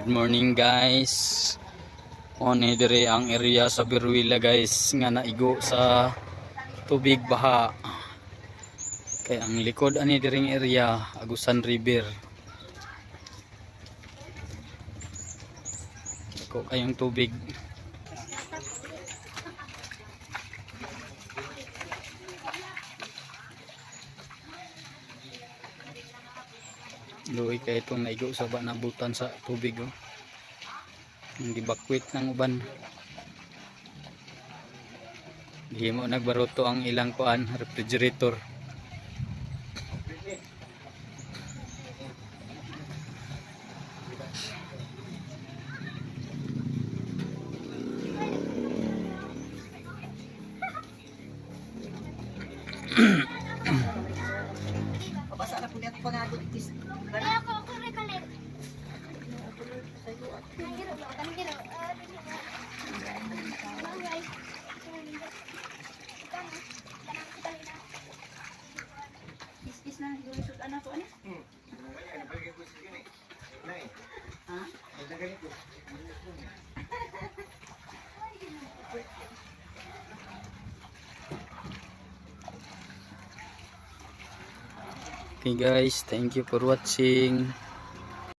Good morning guys. On dire ang area sa Biruila guys nga naigo sa tubig baha. Kay ang likod ani diring area Agusan River. Ko kayong tubig. Luoy kay itong naigo sa banabutan sa tubig oh. Ang gibakwit ng uban. Di mo nagbaruto ang ilang kuan refrigerator. Pabasa na po niya pa nga doon. Is- Kaya ako ako recollect. Tanggiro, tanggiro. Ah, Bangay. is- is na, yung isot anak ko, ano? Ha? Okay guys, thank you for watching.